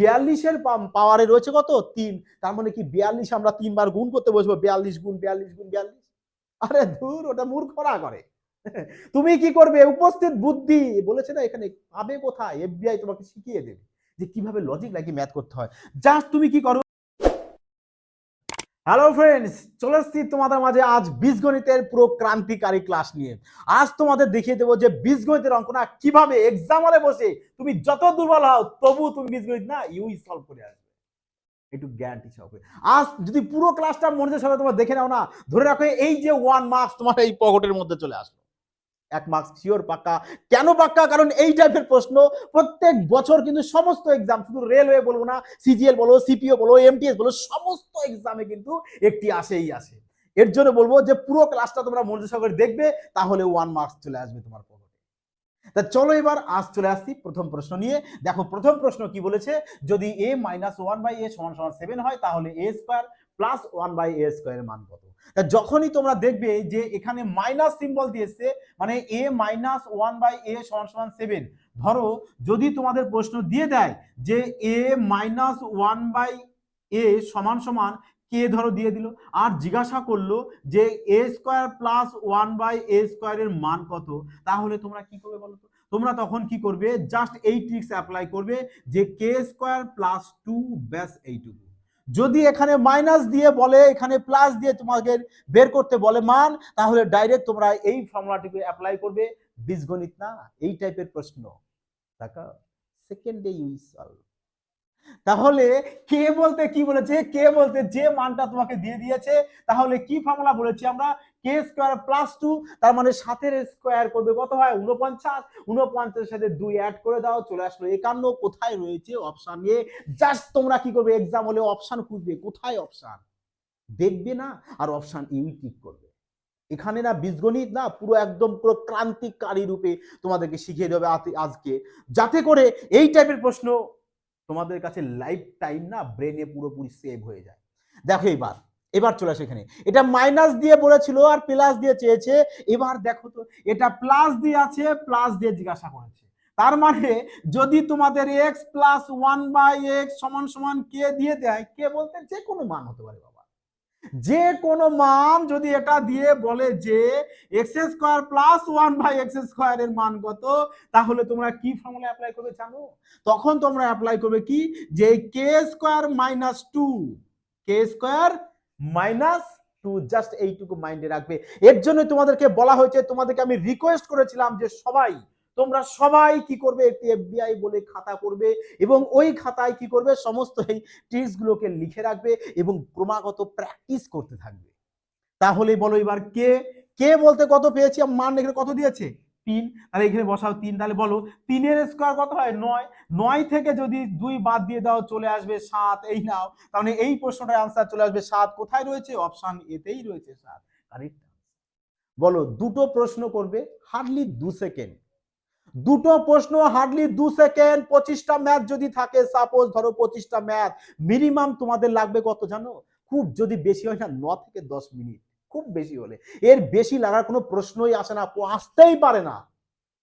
বিয়াল্লিশের পাওয়ারে রয়েছে কত? তিন। তার মানে কি বিয়াল্লিশ আমরা তিনবার গুণ করতে বসবো? বিয়াল্লিশ গুণ বিয়াল্লিশ গুণ, বিয়াল্লিশ? আরে ধুর, ওটা মূর্খরা করে। তুমি কি করবে? উপস্থিত বুদ্ধি। বলেছে না এখানে পাবে কোথায়? এফবিআই তোমাকে শিখিয়ে দেবে যে কীভাবে লজিক লাগিয়ে ম্যাথ করতে হয়। জাস্ট তুমি কি করো? হ্যালো ফ্রেন্ডস চলে এসছি তোমাদের মাঝে আজ বীজগণিতের পুরো ক্রান্তিকারী ক্লাস নিয়ে। আজ তোমাদের দেখিয়ে দেবো যে বীজগণিতের অঙ্ক না কীভাবে এক্সাম হলে বসে তুমি যত দুর্বল হও তবু তুমি বীজগণিত না ইউই সলভ করে আসবে। একটু গ্যারান্টি সব আজ যদি পুরো ক্লাসটা মনোযোগ সাথে তোমার দেখে নাও না, ধরে রাখো এই যে ওয়ান মার্কস তোমার এই পকেটের মধ্যে চলে আসলো। এক মার্কস শিওর পাক্কা কেন পাক্কা কারণ এই টাইপের প্রশ্ন প্রত্যেক বছর কিন্তু সমস্ত এক্সাম শুধু রেলওয়ে বলব না সিজিএল বলো সিপিও বলো এমটিএস বলো, সমস্ত এক্সামে কিন্তু একটি আসেই আসে। এর জন্য বলব যে পুরো ক্লাসটা তোমরা মনোযোগ সহকারে দেখবে, তাহলে ওয়ান মার্কস চলে আসবে তোমার পকেটে। তা চলো এবার আজ চলে আসছি প্রথম প্রশ্ন নিয়ে। দেখো, প্রথম প্রশ্ন কি বলেছে? যদি a minus one by a সমান সমান সেভেন হয়, তাহলে a square plus one by a স্কোয়ারের মান কত? যখনই তোমরা দেখবে যে এখানে মাইনাস সিম্বল দিয়েছে মানে a minus one by a সমান সমান সেভেন ধরো, যদি তোমাদের প্রশ্ন দিয়ে দেয় যে a minus one by a সমান সমান কে ধরো দিয়ে দিল? আর জিজ্ঞাসা করল যে a square plus one by a স্কোয়ারের মান কত? তাহলে তোমরা কি করবে বলো তো তোমরা তখন কি করবে? জাস্ট এই ট্রিক্স অ্যাপ্লাই করবে যে কে স্কোয়ার প্লাস টু ব্যাস এইটুকু। যদি এখানে মাইনাস দিয়ে বলে, এখানে প্লাস দিয়ে তোমাকে বের করতে বলে মান, তাহলে ডাইরেক্ট তোমরা এই ফর্মুলাটিকে অ্যাপ্লাই করবে। বীজগণিত না, এই টাইপের প্রশ্ন। দেখা সেকেন্ডে তাহলে কে বলতে কি বলেছে? কে বলতে যে মানটা তোমাকে দিয়ে দিয়েছে, তাহলে কি ফর্মুলা বলেছি আমরা? কে স্কোয়ার প্লাস টু তার মানে সাতের স্কোয়ার করবে কত হয়? উনপঞ্চাশ উনপঞ্চাশের সাথে দুই অ্যাড করে দাও, চলে আসলো একান্ন। কোথায় রয়েছে অপশান এ জাস্ট তোমরা কি করবে? এক্সাম হলে অপশান খুঁজবে। কোথায় অপশান দেখবে না? আর অপশান ইউই টিক করবে। এখানে না বীজগণিত না পুরো একদম পুরো ক্রান্তিকারী রূপে তোমাদেরকে শিখিয়ে দেবে আজকে। যাতে করে এই টাইপের প্রশ্ন তোমাদের কাছে লাইফ টাইম না ব্রেনে পুরোপুরি সেভ হয়ে যায়। দেখো এবার। এবার চলে আসে এখানে। এটা মাইনাস দিয়ে বলেছিল আর প্লাস দিয়ে চেয়েছে। এবার দেখো তো, এটা প্লাস দিয়ে আছে প্লাস দিয়ে জিজ্ঞাসা করেছে। তার মানে যদি তোমাদের x plus one by x সমান সমান কে দিয়ে দেয় কে বলতে যে কোনো মান হতে পারে বাবা। যে কোনো মান যদি এটা দিয়ে বলে যে x square plus one by x স্কোয়ারের মান কত, তাহলে তোমরা কি ফর্মুলা অ্যাপ্লাই করবে জানো? তখন তোমরা অ্যাপ্লাই করবে কি? যে k square minus two k square minus two just এইটুকু মাইন্ডে রাখবে। এর জন্য তোমাদেরকে বলা হয়েছে, তোমাদেরকে আমি রিকোয়েস্ট করেছিলাম যে সবাই, তোমরা সবাই কি করবে? একটি এফবিআই বলে খাতা করবে এবং ওই খাতায় কি করবে? সমস্ত এই ট্রিক্স গুলোকে লিখে রাখবে এবং ক্রমাগত প্র্যাকটিস করতে থাকবে। তাহলে বলো এবার কে? কে বলতে কত পেয়েছি? মান এখানে কত দিয়েছে? তিন, তাহলে এখানে বসাও তিন, তাহলে বলো তিনের স্কোয়ার কত হয়? নয়। নয় থেকে যদি দুই বাদ দিয়ে দাও, চলে আসবে সাত। এই নাও। তাহলে এই প্রশ্নটার আনসার চলে আসবে সাত। কোথায় রয়েছে? অপশান এতেই রয়েছে সাত। কারেক্ট বলো, দুটো প্রশ্ন করবে হার্ডলি দু সেকেন্ড দুটো প্রশ্ন হার্ডলি দু সেকেন্ড পঁচিশটা ম্যাথ যদি থাকে সাপোজ ধরো পঁচিশটা ম্যাথ মিনিমাম তোমাদের লাগবে কত জানো? খুব যদি বেশি হয় না, ন থেকে দশ মিনিট। খুব বেশি হলে। এর বেশি লাগার কোনো প্রশ্নই আসে না আসতেই পারে না।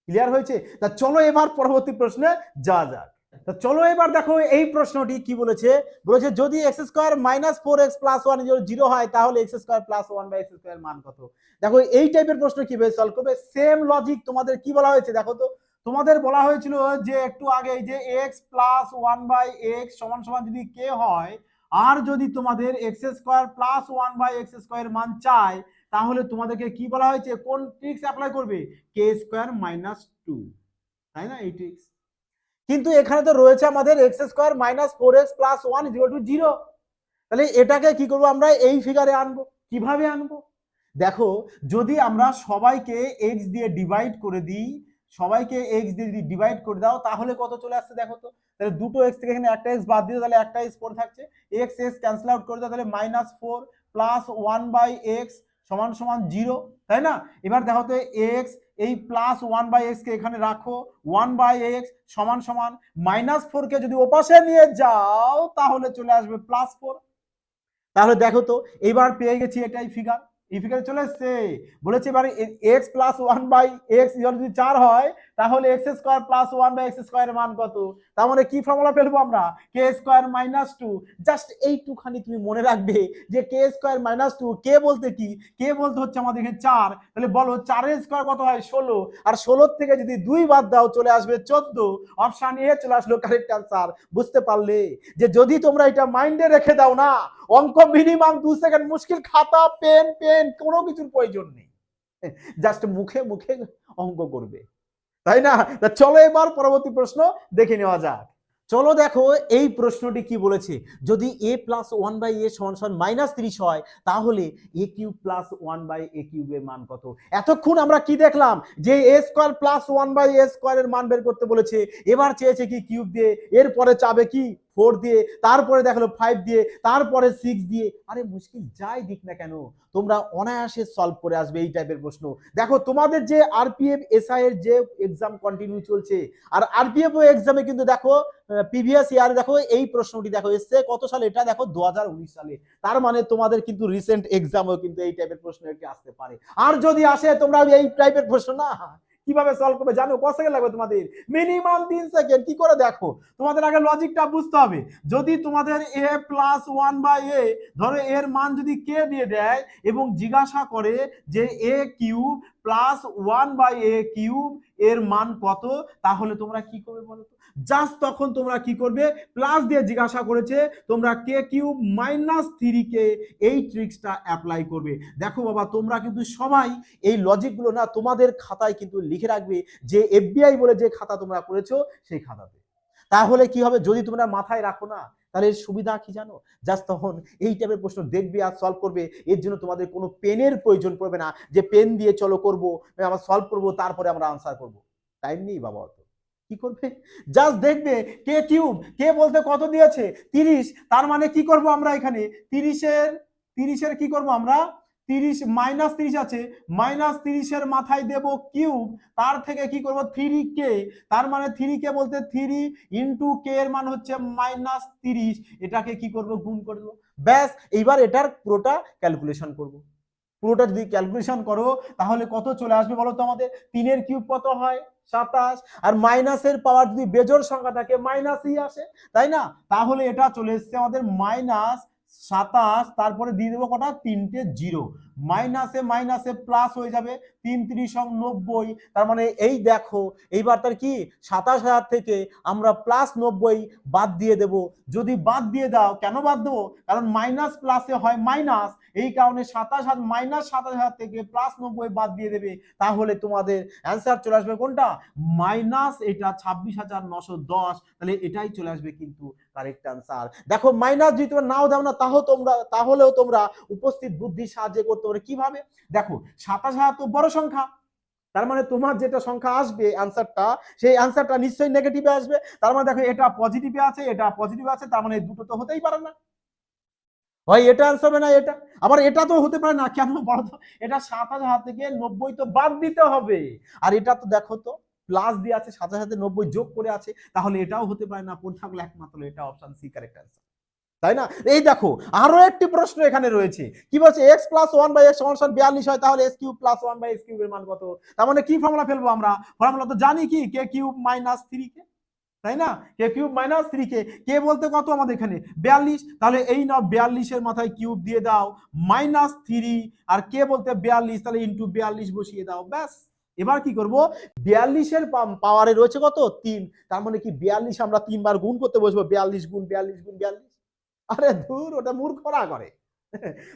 ক্লিয়ার হয়েছে? তা চলো এবার পরবর্তী প্রশ্নে যা যাক। তা চলো এবার দেখো এই প্রশ্নটি কি বলেছে? বলেছে, যদি x square minus four x plus one zero হয়, তাহলে x square plus one by x square মান কত? দেখো, এই টাইপের প্রশ্ন কীভাবে সলভ করবে? সেম লজিক তোমাদের কি বলা হয়েছে? দেখো তো, তোমাদের বলা হয়েছিল যে একটু আগে যে x plus one by x সমান সমান যদি কে হয় আর যদি তোমাদের x square plus one by x square মান চায় তাহলে তোমাদেরকে কি বলা হয়েছে? কোন ট্রিক্স অ্যাপ্লাই করবে? কে স্কোয়ার মাইনাস টু তাই না? এই ট্রিক্স কিন্তু এখানে তো রয়েছে আমাদের x square minus four x plus one zero to zero তাহলে এটাকে কি করব আমরা? এই ফিগারে আনব। কীভাবে আনব? দেখো, যদি আমরা সবাইকে এক্স দিয়ে ডিভাইড করে দিই সবাইকে এক্স দিয়ে যদি ডিভাইড করে দাও, তাহলে কত চলে আসছে দেখো তো? তাহলে দুটো এক্স থেকে এখানে একটা এক্স বাদ দিয়ে তাহলে একটা এক্স পড়ে থাকছে। এক্স এক্স ক্যান্সেল আউট করে দাও, তাহলে minus four plus one by x সমান সমান জিরো তাই না? এবার দেখো তো এক্স এই প্লাস ওয়ান বাই এক্স কে এখানে রাখো ওয়ান বাই এক্স সমান সমান মাইনাস ফোর কে যদি ওপাশে নিয়ে যাও, তাহলে চলে আসবে প্লাস ফোর তাহলে দেখো তো এবার পেয়ে গেছি এটাই ফিগার ইফিকাল চলে এসছে বলেছে এবারে x plus one by x যদি চার হয় তাহলে x square plus one by x স্কোয়ারের মান কত? তার মানে কি ফর্মুলা ফেলব আমরা? K square minus two just এইটুখানি তুমি মনে রাখবে যে k square minus two k বলতে কি? কে বলতে হচ্ছে আমাদের এখানে চার। তাহলে বলো চারের স্কোয়ার কত হয়? ষোলো। আর ষোলোর থেকে যদি দুই বাদ দাও, চলে আসবে চোদ্দ। অপশান এ চলে আসলো কারেক্ট আনসার বুঝতে পারলে যে যদি তোমরা এটা মাইন্ডে রেখে দাও না, অঙ্ক মিনিমাম দু সেকেন্ড মুশকিল, খাতা পেন পেন কোনো কিছুর প্রয়োজন নেই। জাস্ট মুখে মুখে অঙ্ক করবে। তাই না? চলো এবার পরবর্তী প্রশ্ন দেখে নেওয়া যাক। চলো দেখো, এই প্রশ্নটি কি বলেছে? যদি a plus one by a সমান সমান মাইনাস ত্রিশ হয়, তাহলে a cube plus one by a কিউবের মান কত? এতক্ষণ আমরা কি দেখলাম? যে a square plus one by a স্কোয়ারের মান বের করতে বলেছে। এবার চেয়েছে কি কিউব দিয়ে? এরপরে চাবে কি? ফোর দিয়ে, তারপরে দেখাল ফাইভ দিয়ে, তারপরে সিক্স দিয়ে। আরে মুশকিল, যাই দিক না কেন, তোমরা অনায়াসে সলভ করে আসবে এই টাইপের প্রশ্ন। দেখো, তোমাদের যে আরপিএফ এসআই এর যে এক্সাম কন্টিনিউ চলছে, আর আরপিএফ ও এক্সামে কিন্তু দেখো প্রিভিয়াস ইয়ার দেখো, এই প্রশ্নটি দেখো এসছে, কত সালে? এটা দেখো দু হাজার উনিশ সালে। তার মানে তোমাদের কিন্তু রিসেন্ট এক্সামও কিন্তু এই টাইপের প্রশ্ন একটি আসতে পারে। আর যদি আসে, তোমরা এই টাইপের প্রশ্ন না কীভাবে সলভ করবে জানো? কত সেকেন্ড লাগবে তোমাদের? মিনিমাম তিন সেকেন্ড কি করে দেখো? তোমাদের আগে লজিকটা বুঝতে হবে। যদি তোমাদের a plus one by a ধরো এর মান যদি কে দিয়ে দেয় এবং জিজ্ঞাসা করে যে a cube plus one by a cube এর মান কত? তাহলে তোমরা কি করবে বলো জাস্ট তখন তোমরা কি করবে? প্লাস দিয়ে জিজ্ঞাসা করেছে, তোমরা k cube minus three k এই ট্রিক্সটা অ্যাপ্লাই করবে। দেখো বাবা, তোমরা কিন্তু সবাই এই লজিকগুলো না তোমাদের খাতায় কিন্তু লিখে রাখবে। যে এফবিআই বলে যে খাতা তোমরা করেছ, সেই খাতাতে। তাহলে কি হবে? যদি তোমরা মাথায় রাখো না তাহলে সুবিধা কি জানো? জাস্ট তখন এই টাইপের প্রশ্ন দেখবে আর সলভ করবে। এর জন্য তোমাদের কোনো পেনের প্রয়োজন পড়বে না। যে পেন দিয়ে চলো করব আমরা সলভ করব, তারপরে আমরা আনসার করব। টাইম নেই বাবা অত। কি করবে? জাস্ট দেখবে কে কিউব কে বলতে কত দিয়েছে? তিরিশ। তার মানে কি করব আমরা এখানে? তিরিশের তিরিশের কি করব আমরা? তিরিশ মাইনাস তিরিশ আছে মাইনাস তিরিশের মাথায় দেব কিউব তার থেকে কি করব? থ্রি কে তার মানে থ্রি কে বলতে থ্রি ইন্টু কে এর মান হচ্ছে মাইনাস তিরিশ, এটাকে কি করব? গুণ করে ব্যাস, এইবার এটার পুরোটা ক্যালকুলেশন করব। পুরোটা যদি ক্যালকুলেশন করো, তাহলে কত চলে আসবে বলো তো আমাদের? তিনের কিউব কত হয়? সাতাশ। আর মাইনাসের পাওয়ার যদি বেজোর সংখ্যা থাকে মাইনাসই আসে, তাই না? তাহলে এটা চলে এসছে আমাদের মাইনাস সাতাশ তারপরে দিয়ে দেবো কটা? তিনটে জিরো। মাইনাসে মাইনাসে প্লাস হয়ে যাবে তিন ত্রিশ নব্বই। তার মানে এই দেখো, এইবার তার কি? সাতাশ হাজার থেকে আমরা প্লাস নব্বই বাদ দিয়ে দেব। যদি বাদ দিয়ে দাও, কেন বাদ দেবো? কারণ মাইনাস প্লাসে হয় মাইনাস এই কারণে সাতাশ হাজার মাইনাস সাতাশ হাজার থেকে প্লাস নব্বই বাদ দিয়ে দেবে। তাহলে তোমাদের অ্যান্সার চলে আসবে কোনটা? মাইনাস এটা ছাব্বিশ হাজার নশো দশ। তাহলে এটাই চলে আসবে কিন্তু কারেক্ট অ্যান্সার দেখো মাইনাস যদি তোমরা নাও দাও না, তাহলে তোমরা, তাহলেও তোমরা উপস্থিত বুদ্ধির সাহায্যে করতে পারো কীভাবে? দেখো, সাতাশ হাজার তো বড় সংখ্যা। তার মানে তোমার যেটা সংখ্যা আসবে অ্যান্সারটা সেই অ্যান্সারটা নিশ্চয়ই নেগেটিভে আসবে। তার মানে দেখো, এটা পজিটিভে আছে, এটা পজিটিভ আছে, তার মানে দুটো তো হতেই পারে না। হয় এটা অ্যান্সার হবে না এটা? আবার এটা তো হতে পারে না, কেন বলো তো? এটা সাত হাজার থেকে নব্বই তো বাদ দিতে হবে। আর এটা তো দেখো তো প্লাস দিয়ে আছে সাত হাজার নব্বই যোগ করে আছে, তাহলে এটাও হতে পারে না পড়ে থাকলে একমাত্র, এটা অপশন সি কারেক্ট অ্যান্সার তাই না? এই দেখো, আরও একটি প্রশ্ন এখানে রয়েছে। কি বলছে? X plus one by x সমান বিয়াল্লিশ হয়, তাহলে x cube plus one by x কিউবের মান কত? তার মানে কি ফর্মুলা ফেলব আমরা? ফর্মুলা তো জানি কি? K cube minus three K তাই না? K cube minus three K K বলতে কত আমাদের এখানে? বিয়াল্লিশ। তাহলে এই নাও বিয়াল্লিশের মাথায় কিউব দিয়ে দাও মাইনাস থ্রি আর কে বলতে বিয়াল্লিশ, তাহলে ইন্টু বিয়াল্লিশ বসিয়ে দাও, ব্যাস। এবার কি করব? বিয়াল্লিশের পাওয়ারে রয়েছে কত? তিন। তার মানে কি বিয়াল্লিশ আমরা তিনবার গুণ করতে বসবো? বিয়াল্লিশ গুণ বিয়াল্লিশ গুণ, বিয়াল্লিশ। আরে ধুর, ওটা মূর্খরা করে।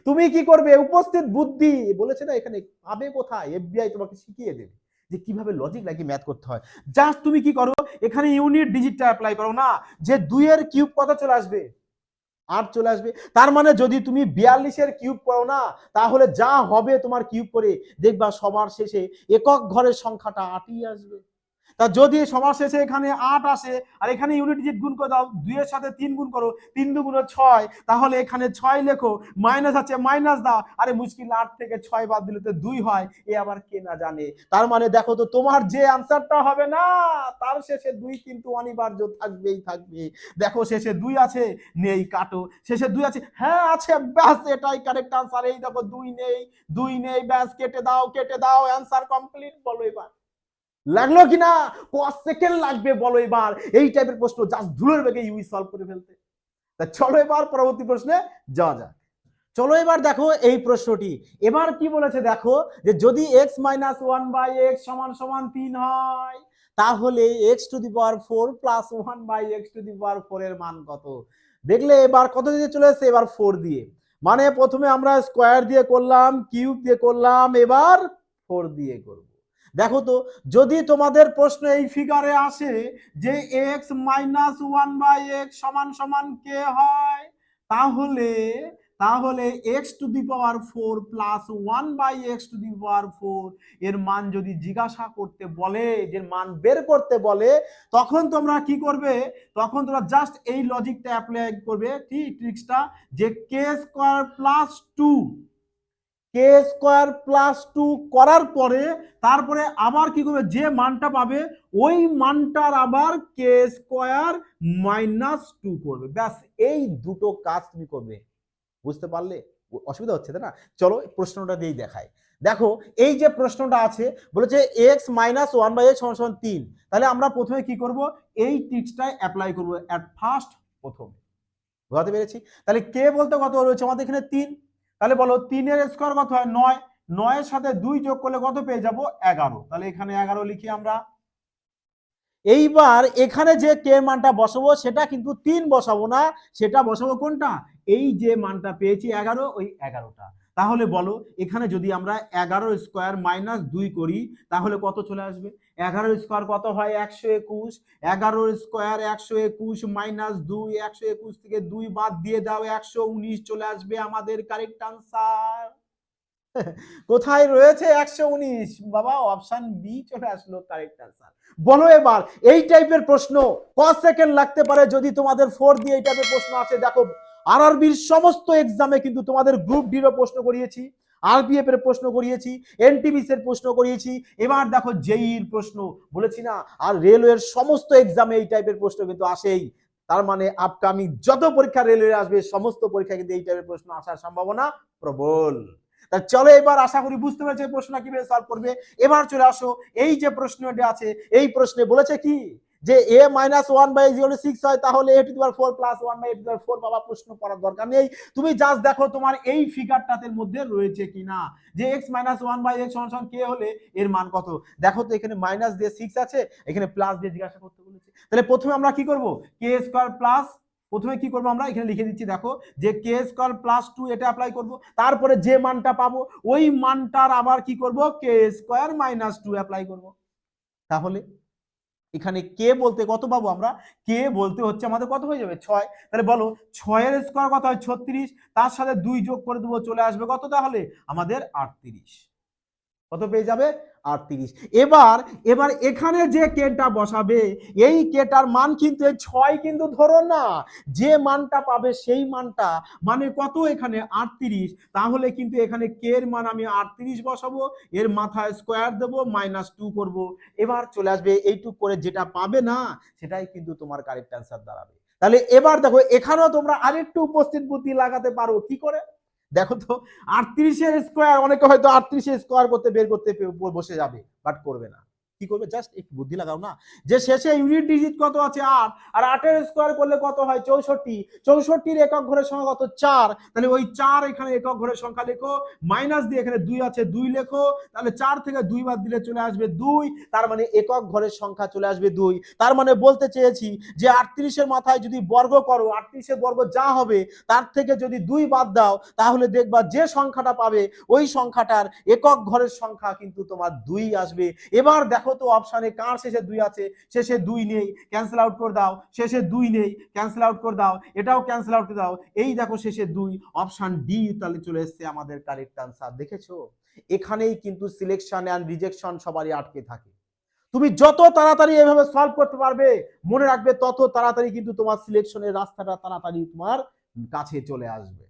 তুমি কি করবে? উপস্থিত বুদ্ধি। বলেছে না এখানে, পাবে কোথায়? এফবিআই তোমাকে শিখিয়ে দেবে যে কীভাবে লজিক লাগিয়ে ম্যাথ করতে হয়। জাস্ট তুমি কি করো? এখানে ইউনিট ডিজিটটা অ্যাপ্লাই করো না, যে দুইয়ের কিউব কত চলে আসবে? আট চলে আসবে। তার মানে যদি তুমি বিয়াল্লিশের কিউব করো না, তাহলে যা হবে তোমার কিউব করে, দেখবা সবার শেষে একক ঘরের সংখ্যাটা আটই আসবে। তা যদি সবার শেষে এখানে আট আসে, আর এখানে ইউনিট ডিজিট গুণ করে দাও, দুইয়ের সাথে তিন গুণ করো, তিন দুগুণ ছয়, তাহলে এখানে ছয় লেখো মাইনাস আছে মাইনাস দাও, আরে মুশকিল, আট থেকে ছয় বাদ দিলে তো দুই হয়, এ আবার কে না জানে। তার মানে দেখো তো তোমার যে আনসারটা হবে না, তার শেষে দুই কিন্তু অনিবার্য থাকবেই থাকবে। দেখো শেষে দুই আছে, নেই, কাটো। শেষে দুই আছে হ্যাঁ আছে, ব্যাস, এটাই কারেক্ট আনসার এই দেখো দুই নেই দুই নেই, ব্যাস, কেটে দাও কেটে দাও অ্যান্সার কমপ্লিট বলো এবার। লাগল কি না কত সেকেন্ড লাগবে, বলো এবার। এই টাইপের প্রশ্ন জাস্ট ধুলোর বেগে ইউই সলভ করে ফেলতে। তা চলো এবার পরবর্তী প্রশ্নে যাওয়া যাক। চলো এবার দেখো এই প্রশ্নটি। এবার কি বলেছে দেখো যে যদি X minus one by X সমান সমান তিন হয়, তাহলে X to the power four plus one by X to the power four এর মান কত? দেখলে এবার কত দিয়ে চলে এসছে? এবার ফোর দিয়ে। মানে প্রথমে আমরা স্কোয়ার দিয়ে করলাম কিউব দিয়ে করলাম, এবার ফোর দিয়ে করব। দেখো তো, যদি তোমাদের প্রশ্ন এই ফিগারে আসে যে X minus one by X সমান সমান কে হয়, তাহলে তাহলে X to the power four plus one by X to the power four এর মান যদি জিজ্ঞাসা করতে বলে যে মান বের করতে বলে, তখন তোমরা কি করবে? তখন তোমরা জাস্ট এই লজিকটা অ্যাপ্লাই করবে। ঠিক ট্রিক্সটা যে K square plus two K square plus two করার পরে তারপরে আবার কি করবে? যে মানটা পাবে, ওই মানটার আবার কে স্কোয়ার মাইনাস টু করবে। ব্যাস, এই দুটো কাজ তুমি করবে। বুঝতে পারলে? অসুবিধা হচ্ছে, তাই না? চলো প্রশ্নটা দিয়েই দেখায় দেখো, এই যে প্রশ্নটা আছে, বলেছে X minus one by X সমান তিন। তাহলে আমরা প্রথমে কি করব? এই টিক্সটাই অ্যাপ্লাই করব অ্যাট ফার্স্ট প্রথমে। বোঝাতে পেরেছি? তাহলে কে বলতে কত রয়েছে? আমাদের এখানে তিন। তাহলে বলো তিনের স্কোয়ার কত হয়? নয়। নয়ের সাথে দুই যোগ করলে কত পেয়ে যাব? এগারো। তাহলে এখানে এগারো লিখি আমরা। এইবার এখানে যে কে মানটা বসাবো, সেটা কিন্তু তিন বসাবো না। সেটা বসাবো কোনটা? এই যে মানটা পেয়েছি এগারো, ওই এগারোটা। তাহলে বলো, এখানে যদি আমরা এগারো স্কোয়ার মাইনাস দুই করি, তাহলে কত চলে আসবে? এগারো স্কোয়ার কত হয়? একশো একুশ। এগারো স্কোয়ার একশো একুশ মাইনাস দুই, একশো একুশ থেকে দুই বাদ দিয়ে দাও, একশো উনিশ চলে আসবে আমাদের কারেক্ট আনসার কোথায় রয়েছে একশো উনিশ? বাবা অপশন বি চলে আসলো কারেক্ট আনসার বলো এবার, এই টাইপের প্রশ্ন কত সেকেন্ড লাগতে পারে যদি তোমাদের ফোর দিয়ে এই টাইপের প্রশ্ন আসে। দেখো আরআরবির সমস্ত এক্সামে কিন্তু তোমাদের গ্রুপ ডিরও প্রশ্ন করিয়েছি। আরবিএফ এর প্রশ্ন করিয়েছি এনটিবিস এর প্রশ্ন করিয়েছি, এবার দেখো জেইর প্রশ্ন, বলেছি না? আর রেলওয়ের সমস্ত এক্সামে এই টাইপের প্রশ্ন কিন্তু আসেই। তার মানে আপকামিং যত পরীক্ষা রেলওয়ে আসবে, সমস্ত পরীক্ষা কিন্তু এই টাইপের প্রশ্ন আসার সম্ভাবনা প্রবল। তা চলো এবার আশা করি বুঝতে পেরেছে প্রশ্ন কীভাবে সলভ করবে। এবার চলে আসো, এই যে প্রশ্নটা আছে, এই প্রশ্নে বলেছে কি? যে A minus one by zero six হয়, তাহলে A to power four plus one by A to four বাবা প্রশ্ন করার দরকার নেই। তুমি জাস্ট দেখো তোমার এই ফিগারটাতে মধ্যে রয়েছে কিনা। যে X minus one by X সমান কে হলে এর মান কত? দেখো তো এখানে মাইনাস দিয়ে সিক্স আছে, এখানে প্লাস দিয়ে জিজ্ঞাসা করতে বলেছে। তাহলে প্রথমে আমরা কি করব? কে স্কোয়ার প্লাস প্রথমে কি করব আমরা? এখানে লিখে দিচ্ছি, দেখো, যে কে স্কোয়ার প্লাস টু এটা অ্যাপ্লাই করব। তারপরে যে মানটা পাবো, ওই মানটার আবার কি করব? K square minus two apply করব। তাহলে এখানে কে বলতে কত পাবো আমরা? কে বলতে হচ্ছে আমাদের কত হয়ে যাবে? ছয়। তাহলে বলো, ছয়ের স্কোয়ার কত হয়? ছত্রিশ। তার সাথে দুই যোগ করে দেবো, চলে আসবে কত তাহলে? আমাদের আটত্রিশ। কত পেয়ে যাবে? আটত্রিশ এবার এবার এখানে যে কেটা বসাবে, এই কেটার মান কিন্তু এই ছয় কিন্তু ধরো না। যে মানটা পাবে সেই মানটা মানে কত এখানে? আটত্রিশ। তাহলে কিন্তু এখানে কে এর মান আমি আটত্রিশ বসাবো? এর মাথায় স্কোয়ার দেবো মাইনাস টু করব। এবার চলে আসবে এইটুক করে যেটা পাবে না, সেটাই কিন্তু তোমার কারেক্ট অ্যান্সার দাঁড়াবে। তাহলে এবার দেখো, এখানেও তোমরা আরেকটু উপস্থিত বুদ্ধি লাগাতে পারো। কি করে? দেখো তো, আটত্রিশের স্কোয়ার অনেকে হয়তো আটত্রিশের স্কোয়ার করতে, বের করতে বসে যাবে বাট করবে না। কি করবে? জাস্ট একটু বুদ্ধি লাগাও না। যে শেষে ইউনিট ডিজিট কত আছে? আট। আর আটের স্কোয়ার করলে কত হয়? চৌষট্টি। চৌষট্টির একক ঘরের সংখ্যা কত? চার। তাহলে ওই চার এখানে একক ঘরের সংখ্যা লেখো। মাইনাস দিয়ে এখানে দুই আছে, দুই লেখো। তাহলে চার থেকে দুই বাদ দিলে চলে আসবে দুই। তার মানে একক ঘরের সংখ্যা চলে আসবে দুই। তার মানে বলতে চেয়েছি যে আটত্রিশের মাথায় যদি বর্গ করো, আটত্রিশের বর্গ যা হবে, তার থেকে যদি দুই বাদ দাও, তাহলে দেখবা যে সংখ্যাটা পাবে, ওই সংখ্যাটার একক ঘরের সংখ্যা কিন্তু তোমার দুই আসবে। এবার দেখো তো অপশানে কার শেষে দুই আছে? শেষে দুই নেই ক্যান্সেল আউট করে দাও। শেষে দুই নেই ক্যান্সেল আউট করে দাও। এটাও ক্যান্সেল আউট করে দাও। এই দেখো শেষে দুই অপশান ডি তাহলে চলে এসছে আমাদের কারেক্ট আনসার দেখেছ? এখানেই কিন্তু সিলেকশন অ্যান্ড রিজেকশন সবারই আটকে থাকে। তুমি যত তাড়াতাড়ি এভাবে সলভ করতে পারবে, মনে রাখবে তত তাড়াতাড়ি কিন্তু তোমার সিলেকশনের রাস্তাটা তাড়াতাড়ি তোমার কাছে চলে আসবে।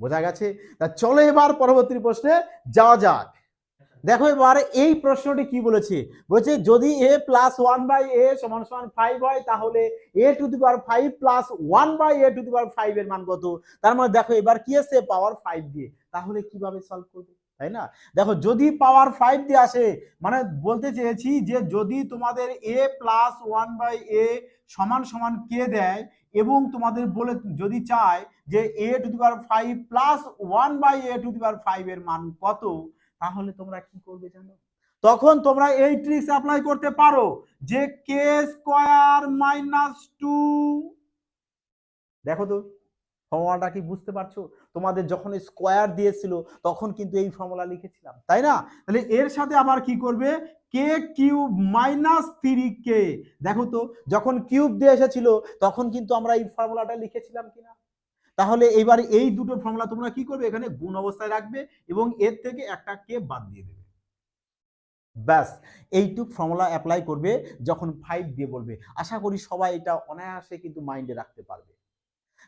বোঝা গেছে? তা চলো এবার পরবর্তী প্রশ্নে যাওয়া যাক। দেখো এবার এই প্রশ্নটি কি বলেছে? বলেছে যদি A plus one by A সমান সমান ফাইভ হয়, তাহলে A to the power five plus one by A to the power five এর মান কত? তার মানে দেখো এবার কি আছে? পাওয়ার ফাইভ দিয়ে। তাহলে কীভাবে সলভ করবে? তাই না? দেখো যদি পাওয়ার ফাইভ দিয়ে আসে মানে বলতে চেয়েছি যে যদি তোমাদের A plus one by A সমান সমান কে দেয় এবং তোমাদের বলে যদি চায় যে A to the power five plus one by A to the power five এর মান কত তাহলে তোমরা কি করবে জানো? তখন তোমরা এই ট্রিক্স অ্যাপ্লাই করতে পারো যে কে স্কোয়ার মাইনাস টু দেখো তো, ফর্মুলাটা কি বুঝতে পারছ? তোমাদের যখন স্কোয়ার দিয়েছিল, তখন কিন্তু এই ফর্মুলা লিখেছিলাম, তাই না? তাহলে এর সাথে আবার কি করবে? K cube minus three K দেখো তো, যখন কিউব দিয়ে এসেছিল, তখন কিন্তু আমরা এই ফর্মুলাটা লিখেছিলাম কিনা? তাহলে এবার এই দুটো ফর্মুলা তোমরা কি করবে? এখানে গুণ অবস্থায় রাখবে এবং এর থেকে একটা কে বাদ দিয়ে দেবে। ব্যাস, এইটুক ফর্মুলা অ্যাপ্লাই করবে যখন ফাইভ দিয়ে বলবে। আশা করি সবাই এটা অনায়াসে কিন্তু মাইন্ডে রাখতে পারবে।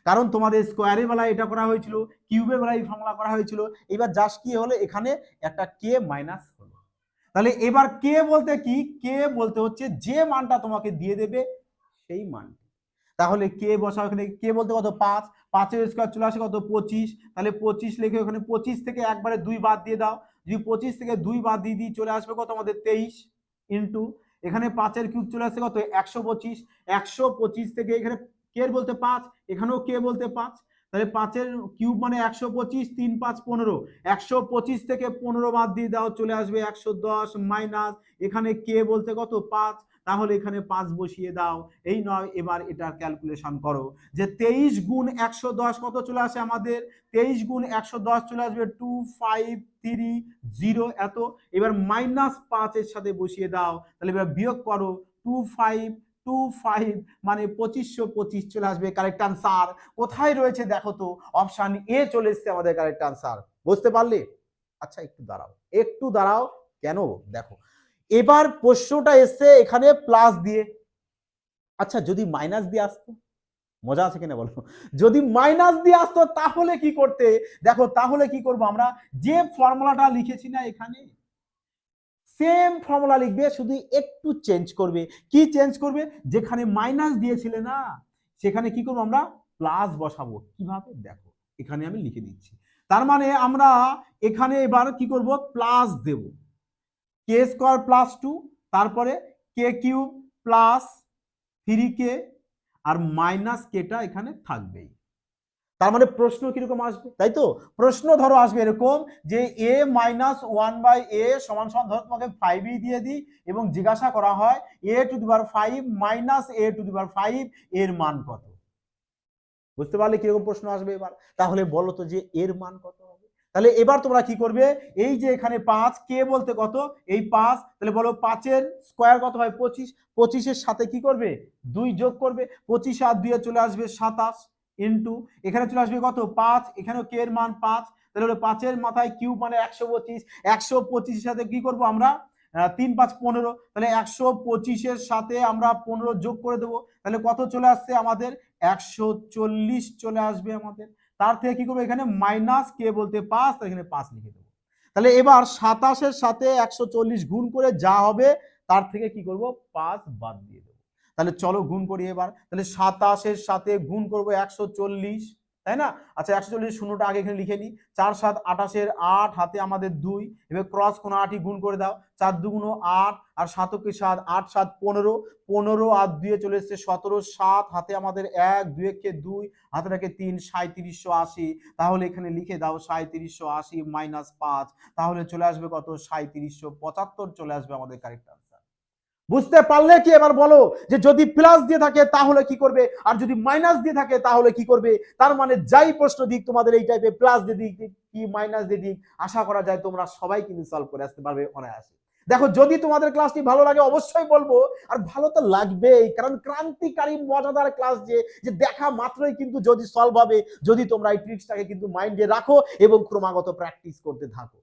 কারণ তোমাদের স্কোয়ারের বেলায় এটা করা হয়েছিল কিউবের বেলায় ফর্মুলা করা হয়েছিল। এবার জাস্ট কি হলো? এখানে একটা কে মাইনাস হলো। তাহলে এবার কে বলতে কি? কে বলতে হচ্ছে যে মানটা তোমাকে দিয়ে দেবে, সেই মানটি। তাহলে কে বসা ওখানে কে বলতে কত? পাঁচ। পাঁচের স্কোয়ার চলে আসে কত? পঁচিশ। তাহলে পঁচিশ লিখে ওখানে পঁচিশ থেকে একবারে দুই বাদ দিয়ে দাও। যদি পঁচিশ থেকে দুই বাদ দিয়ে দিই, চলে আসবে কত? আমাদের তেইশ ইন্টু এখানে পাঁচের কিউব চলে আসছে কত? একশো পঁচিশ। একশো পঁচিশ থেকে এখানে কে বলতে পাঁচ, এখানেও কে বলতে পাঁচ। তাহলে পাঁচের কিউব মানে একশো পঁচিশ, তিন, পাঁচ, পনেরো। একশো পঁচিশ থেকে পনেরো বাদ দিয়ে দাও, চলে আসবে একশো দশ মাইনাস এখানে কে বলতে কত? পাঁচ। তাহলে এখানে পাঁচ বসিয়ে দাও। এই নয়, এবার এটার ক্যালকুলেশন করো। যে তেইশ গুণ একশো দশ কত চলে আসে আমাদের? তেইশ গুণ একশো দশ চলে আসবে টু ফাইভ থ্রি জিরো এত। এবার মাইনাস পাঁচের সাথে বসিয়ে দাও। তাহলে এবার বিয়োগ করো। টু ফাইভ টু ফাইভ মানে পঁচিশশো পঁচিশ চলে আসবে। কারেক্ট আনসার কোথায় রয়েছে দেখো তো? অপশান এ চলে এসছে আমাদের কারেক্ট আনসার বুঝতে পারলে? আচ্ছা একটু দাঁড়াও। একটু দাঁড়াও। কেন? দেখো। এবার প্রশ্নটা এসছে এখানে প্লাস দিয়ে। আচ্ছা যদি মাইনাস দিয়ে আসতো? মজা আছে কিনা বলো? যদি মাইনাস দিয়ে আসতো, তাহলে কি করতে? দেখো, তাহলে কি করব আমরা? যে ফর্মুলাটা লিখেছি না এখানে সেম ফর্মুলা লিখবে, শুধু একটু চেঞ্জ করবে। কি চেঞ্জ করবে? যেখানে মাইনাস দিয়েছিলে না, সেখানে কি করব আমরা? প্লাস বসাবো। কীভাবে? দেখো, এখানে আমি লিখে দিচ্ছি। তার মানে আমরা এখানে এবার কি করব? প্লাস দেব। কে স্কোয়ার প্লাস টু তারপরে K cube plus three K আর মাইনাস কেটা এখানে থাকবেই। তার মানে প্রশ্ন কীরকম আসবে? তাই তো? প্রশ্ন ধরো আসবে এরকম যে A minus one by A সমান সমান ধরো তোমাকে ফাইভই দিয়ে দিই এবং জিজ্ঞাসা করা হয় A to the power five minus A to the power five এর মান কত? বুঝতে পারলে কীরকম প্রশ্ন আসবে এবার? তাহলে বলো তো যে এর মান কত? তাহলে এবার তোমরা কি করবে? এই যে এখানে পাঁচ, কে বলতে কত? এই পাঁচ, তাহলে বলো পাঁচের স্কোয়ার কত হয়? পঁচিশ। পঁচিশের সাথে কি করবে? দুই যোগ করবে। পঁচিশ আর দুয়ে চলে আসবে সাতাশ ইন্টু এখানে চলে আসবে কত? পাঁচ। এখানেও কে এর মান? পাঁচ। তাহলে হলো পাঁচের মাথায় কিউব মানে একশো পঁচিশ। একশো পঁচিশের সাথে কি করব আমরা? তিন পাঁচ পনেরো। তাহলে একশো পঁচিশের সাথে আমরা পনেরো যোগ করে দেবো। তাহলে কত চলে আসছে আমাদের? একশো চল্লিশ চলে আসবে আমাদের। তার থেকে কি করব? এখানে মাইনাস কে বলতে পাঁচ এখানে পাঁচ লিখে দেবো। তাহলে এবার সাতাশের সাথে একশো চল্লিশ গুণ করে যা হবে, তার থেকে কি করব? পাঁচ বাদ দিয়ে দেবো। তাহলে চলো গুণ করি এবার। তাহলে সাতাশের সাথে গুণ করব একশো চল্লিশ। তাই না? আচ্ছা একশো চল্লিশ শূন্যটা আগে এখানে লিখে নিই। চার সাত আঠাশের আট হাতে আমাদের দুই। এবার ক্রস কোনো আটই গুণ করে দাও। চার দুগুণ আট আর সাতকে সাত, আট সাত পনেরো। পনেরো আর দুয়ে চলে এসছে সতেরো। সাত হাতে আমাদের এক দুই একে দুই হাতে তিন সাঁত্রিশশো আশি। তাহলে এখানে লিখে দাও সাঁত্রিশশো আশি মাইনাস পাঁচ। তাহলে চলে আসবে কত? সাঁত্রিশশো পঁচাত্তর চলে আসবে আমাদের কারেক্ট আনসার বুঝতে পারলে কি এবার বলো যে যদি প্লাস দিয়ে থাকে তাহলে কি করবে? আর যদি মাইনাস দিয়ে থাকে তাহলে কি করবে? তার মানে যাই প্রশ্ন দিক তোমাদের এই টাইপে প্লাস দিয়ে দিক কি মাইনাস দিয়ে দিক, আশা করা যায় তোমরা সবাই কিন্তু সলভ করে আসতে পারবে অনায়াসে। দেখো, যদি তোমাদের ক্লাসটি ভালো লাগে অবশ্যই বলব, আর ভালো তো লাগবেই, কারণ ক্রান্তিকারী, মজাদার ক্লাস যে যে দেখা মাত্রই কিন্তু যদি সলভ হবে, যদি তোমরা এই ট্রিক্সটাকে কিন্তু মাইন্ডে রাখো এবং ক্রমাগত প্র্যাকটিস করতে থাকো।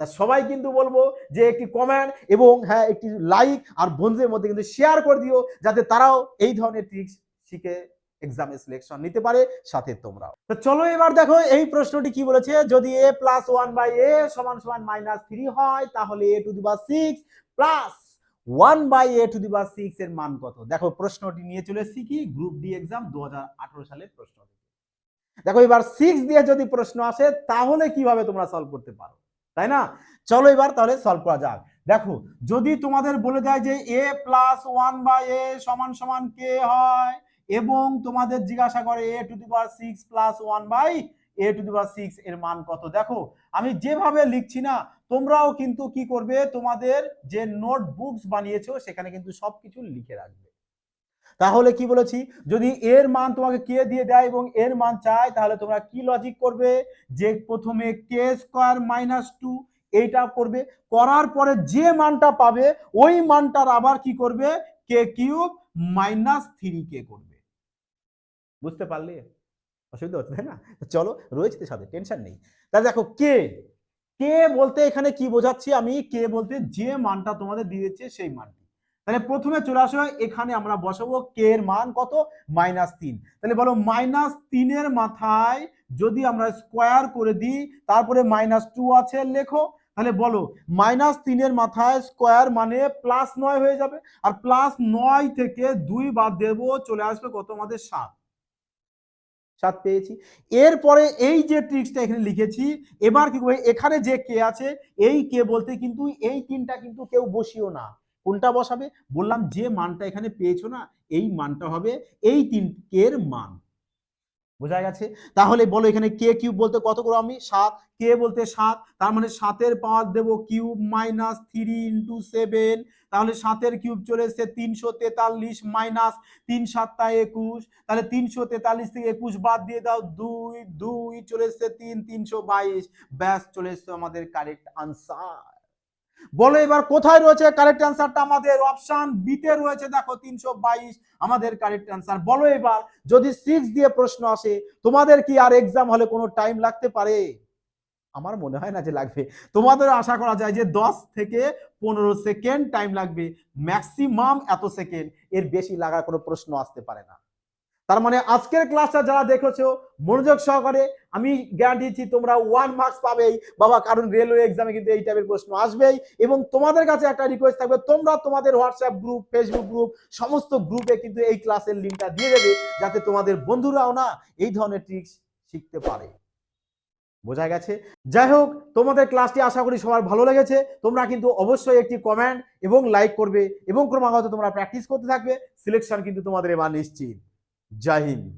তা সবাই কিন্তু বলব যে একটি কমেন্ট এবং হ্যাঁ একটি লাইক আর বন্ধুদের মধ্যে কিন্তু শেয়ার করে দিও, যাতে তারাও এই ধরনের ট্রিক্স শিখে এক্সামে সিলেকশন নিতে পারে, সাথে তোমরাও। তো চলো এবার দেখো এই প্রশ্নটি কি বলেছে? যদি A plus one by A সমান সমান মাইনাস থ্রি হয়, তাহলে এ টু দি বা six plus one by A to the বা সিক্স এর মান কত? দেখো প্রশ্নটি নিয়ে চলে এসেছি কি? গ্রুপ ডি এক্সাম দু হাজার আঠারো সালের প্রশ্ন দেখো এবার সিক্স দিয়ে যদি প্রশ্ন আসে, তাহলে কীভাবে তোমরা সলভ করতে পারো? তাই না? চলো এবার তাহলে সলভ করা যাক। দেখো, যদি তোমাদের বলে দেয় যে A plus one by A সমান সমান কে হয় এবং তোমাদের জিজ্ঞাসা করে A to the power six plus one by A to the power six এর মান কত? দেখো, আমি যেভাবে লিখছি না, তোমরাও কিন্তু কি করবে? তোমাদের যে নোটবুকস বানিয়েছো, সেখানে কিন্তু সবকিছু লিখে রাখবে। তাহলে কি বলেছি? যদি এর মান তোমাকে কে দিয়ে দেয় এবং এর মান চায়, তাহলে তোমরা কি লজিক করবে? যে প্রথমে কে স্কোয়ার মাইনাস টু এইটা করবে। করার পরে যে মানটা পাবে, ওই মানটার আবার কি করবে? K cube minus three K করবে। বুঝতে পারলে? অসুবিধা হচ্ছে, তাই না? চলো, রয়েছে সাথে টেনশন নেই। তাহলে দেখো কে কে বলতে এখানে কি বোঝাচ্ছি আমি? কে বলতে যে মানটা তোমাদের দিয়ে দিচ্ছে সেই মানটি। তাহলে প্রথমে চলে আসো, এখানে আমরা বসাবো কে এর মান কত? মাইনাস তিন। তাহলে বলো মাইনাস তিনের মাথায় যদি আমরা স্কোয়ার করে দিই, তারপরে মাইনাস টু আছে লেখো। তাহলে বলো মাইনাস তিনের মাথায় স্কোয়ার মানে প্লাস নয় হয়ে যাবে। আর প্লাস নয় থেকে দুই বাদ দেবো, চলে আসবে কত? আমাদের সাত। সাত পেয়েছি। এরপরে এই যে ট্রিক্সটা এখানে লিখেছি, এবার কি করবে? এখানে যে কে আছে, এই কে বলতে কিন্তু এই তিনটা কিন্তু কেউ বসিও না। কোনটা বসাবে? বললাম যে মানটা এখানে পেয়েছ না, এই মানটা হবে এই তিন কের মান। বোঝা গেছে? তাহলে বলো এখানে কে কিউব বলতে কত করে আমি? সাত। কে বলতে সাত। তার মানে সাতের পাঁচ দেবো cube minus three into seven তাহলে সাতের কিউব চলে এসছে তিনশো তেতাল্লিশ মাইনাস তিন সাতটা একুশ। তাহলে তিনশো তেতাল্লিশ থেকে একুশ বাদ দিয়ে দাও, দুই দুই চলে এসছে তিন, তিনশো বাইশ। ব্যাস, চলে এসছে আমাদের কারেক্ট আনসার বলো এবার কোথায় রয়েছে কারেক্ট অ্যান্সারটা আমাদের অপশন বিতে রয়েছে, দেখো তিনশো বাইশ, আমাদের কারেক্ট অ্যান্সার বলো এবার, যদি সিক্স দিয়ে প্রশ্ন আসে, তোমাদের কি আর এক্সাম হলে কোনো টাইম লাগতে পারে? আমার মনে হয় না যে লাগবে। তোমাদের আশা করা যায় যে দশ থেকে পনেরো সেকেন্ড টাইম লাগবে। ম্যাক্সিমাম এত সেকেন্ড এর বেশি লাগার কোনো প্রশ্ন আসতে পারে না। তার মানে আজকের ক্লাসটা যারা দেখেছ, মনোযোগ সহকারে, আমি গ্যারান্টি দিচ্ছি তোমরা ওয়ান মার্কস পাবেই। বাবা, কারণ রেলওয়ে এক্সামে কিন্তু এই টাইপের প্রশ্ন আসবেই। এবং তোমাদের কাছে একটা রিকোয়েস্ট থাকবে, তোমরা তোমাদের হোয়াটসঅ্যাপ গ্রুপ ফেসবুক গ্রুপ সমস্ত গ্রুপে কিন্তু এই ক্লাসের লিঙ্কটা দিয়ে দেবে, যাতে তোমাদের বন্ধুরাও না এই ধরনের ট্রিক্স শিখতে পারে। বোঝা গেছে? যাই হোক, তোমাদের ক্লাসটি আশা করি সবার ভালো লেগেছে। তোমরা কিন্তু অবশ্যই একটি কমেন্ট এবং লাইক করবে এবং ক্রমাগত তোমরা প্র্যাকটিস করতে থাকবে। সিলেকশন কিন্তু তোমাদের এবার নিশ্চিত। Cahil.